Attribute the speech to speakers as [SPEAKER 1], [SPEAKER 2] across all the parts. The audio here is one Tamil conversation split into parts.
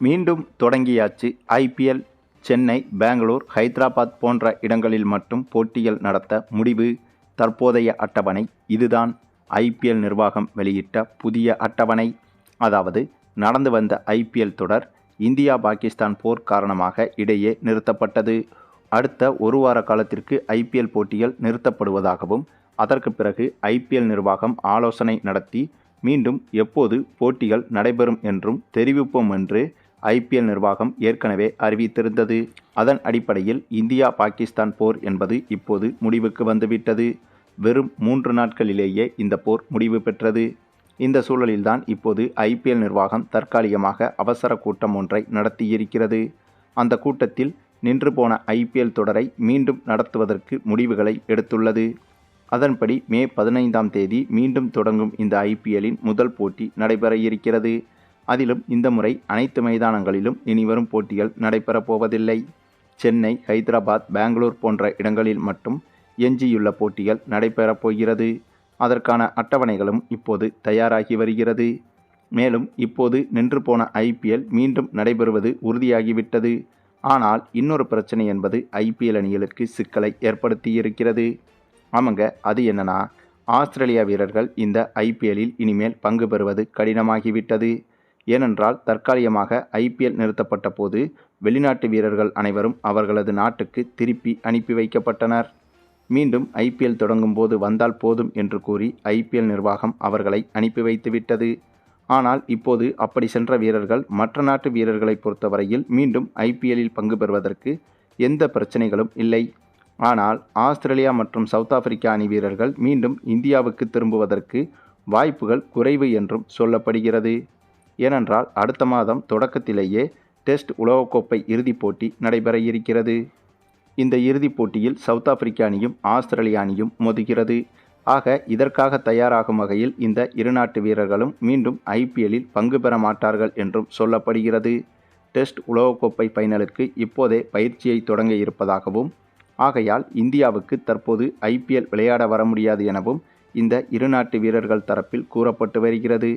[SPEAKER 1] மீண்டும் தொடங்கியாச்சு ஐபிஎல் சென்னை பெங்களூர் ஹைதராபாத் போன்ற இடங்களில் மட்டும் போட்டிகள் நடத்த முடிவு. தற்போதைய அட்டவணை இதுதான். ஐபிஎல் நிர்வாகம் வெளியிட்ட புதிய அட்டவணை. அதாவது நடந்து வந்த ஐபிஎல் தொடர் இந்தியா பாகிஸ்தான் போர் காரணமாக இடையே நிறுத்தப்பட்டது. அடுத்த ஒரு வார காலத்திற்கு ஐபிஎல் போட்டிகள் நிறுத்தப்படுவதாகவும் அதற்கு பிறகு ஐபிஎல் நிர்வாகம் ஆலோசனை நடத்தி மீண்டும் எப்போது போட்டிகள் நடைபெறும் என்றும் தெரிவிப்போம் என்று ஐபிஎல் நிர்வாகம் ஏற்கனவே அறிவித்திருந்தது. அதன் அடிப்படையில் இந்தியா பாகிஸ்தான் போர் என்பது இப்போது முடிவுக்கு வந்துவிட்டது. வெறும் மூன்று நாட்களிலேயே இந்த போர் முடிவு பெற்றது. இந்த சூழலில்தான் இப்போது ஐபிஎல் நிர்வாகம் தற்காலிகமாக அவசர கூட்டம் ஒன்றை நடத்தியிருக்கிறது. அந்த கூட்டத்தில் நின்று போன ஐபிஎல் தொடரை மீண்டும் நடத்துவதற்கு முடிவுகளை எடுத்துள்ளது. அதன்படி மே பதினைந்தாம் தேதி மீண்டும் தொடங்கும் இந்த ஐபிஎல்லின் முதல் போட்டி நடைபெற இருக்கிறது. அதிலும் இந்த முறை அனைத்து மைதானங்களிலும் இனிவரும் போட்டிகள் நடைபெறப் போவதில்லை. சென்னை ஹைதராபாத் பெங்களூர் போன்ற இடங்களில் மட்டும் எஞ்சியுள்ள போட்டிகள் நடைபெறப் போகிறது. அதற்கான அட்டவணைகளும் இப்போது தயாராகி வருகிறது. மேலும் இப்போது நின்று போன ஐபிஎல் மீண்டும் நடைபெறுவது உறுதியாகிவிட்டது. ஆனால் இன்னொரு பிரச்சனை என்பது ஐபிஎல் அணிகளுக்கு சிக்கலை ஏற்படுத்தியிருக்கிறது. ஆமாங்க அது என்னன்னா ஆஸ்திரேலியா வீரர்கள் இந்த ஐபிஎல்லில் இனிமேல் பங்கு பெறுவது கடினமாகிவிட்டது. ஏனென்றால் தற்காலிகமாக ஐபிஎல் நிறுத்தப்பட்ட போது வெளிநாட்டு வீரர்கள் அனைவரும் அவர்களது நாட்டுக்கு திருப்பி அனுப்பி வைக்கப்பட்டனர். மீண்டும் ஐபிஎல் தொடங்கும் போது வந்தால் போதும் என்று கூறி ஐபிஎல் நிர்வாகம் அவர்களை அனுப்பி வைத்துவிட்டது ஆனால் இப்போது அப்படி சென்ற வீரர்கள் மற்ற நாட்டு வீரர்களை பொறுத்தவரையில் மீண்டும் ஐபிஎல்லில் பங்கு பெறுவதற்கு எந்த பிரச்சனைகளும் இல்லை. ஆனால் ஆஸ்திரேலியா மற்றும் சவுத் ஆப்பிரிக்கா அணி வீரர்கள் மீண்டும் இந்தியாவுக்கு திரும்புவதற்கு வாய்ப்புகள் குறைவு என்றும் சொல்லப்படுகிறது. ஏனென்றால் அடுத்த மாதம் தொடக்கத்திலேயே டெஸ்ட் உலகக்கோப்பை இறுதிப் போட்டி நடைபெற இருக்கிறது. இந்த இறுதிப் போட்டியில் சவுத் ஆப்பிரிக்க அணியும் ஆஸ்திரேலிய அணியும் மோதுகிறது. ஆக இதற்காக தயாராகும் வகையில் இந்த இரு நாட்டு வீரர்களும் மீண்டும் ஐபிஎல்லில் பங்கு பெற மாட்டார்கள் என்றும் சொல்லப்படுகிறது. டெஸ்ட் உலகக்கோப்பை ஃபைனலுக்கு இப்போதே பயிற்சியை தொடங்க இருப்பதாகவும் ஆகையால் இந்தியாவுக்கு தற்போது ஐபிஎல் விளையாட வர முடியாது எனவும் இந்த இரு நாட்டு வீரர்கள் தரப்பில் கூறப்பட்டு வருகிறது.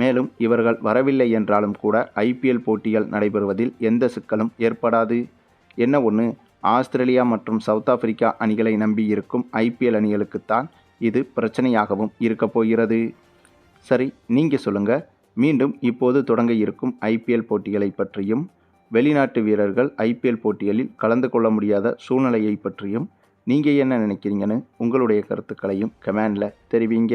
[SPEAKER 1] மேலும் இவர்கள் வரவில்லை என்றாலும் கூட ஐபிஎல் போட்டிகள் நடைபெறுவதில் எந்த சிக்கலும் ஏற்படாது. என்ன ஒன்று ஆஸ்திரேலியா மற்றும் சவுத் ஆப்பிரிக்கா அணிகளை நம்பி இருக்கும் ஐபிஎல் அணிகளுக்குத்தான் இது பிரச்சனையாகவும் இருக்கப் போகிறது. சரி நீங்கள் சொல்லுங்கள் மீண்டும் இப்போது தொடங்க இருக்கும் ஐபிஎல் போட்டிகளை பற்றியும் வெளிநாட்டு வீரர்கள் ஐபிஎல் போட்டிகளில் கலந்து கொள்ள முடியாத சூழ்நிலையை பற்றியும் நீங்கள் என்ன நினைக்கிறீங்கன்னு உங்களுடைய கருத்துக்களையும் கமெண்டில் தெரிவிங்க.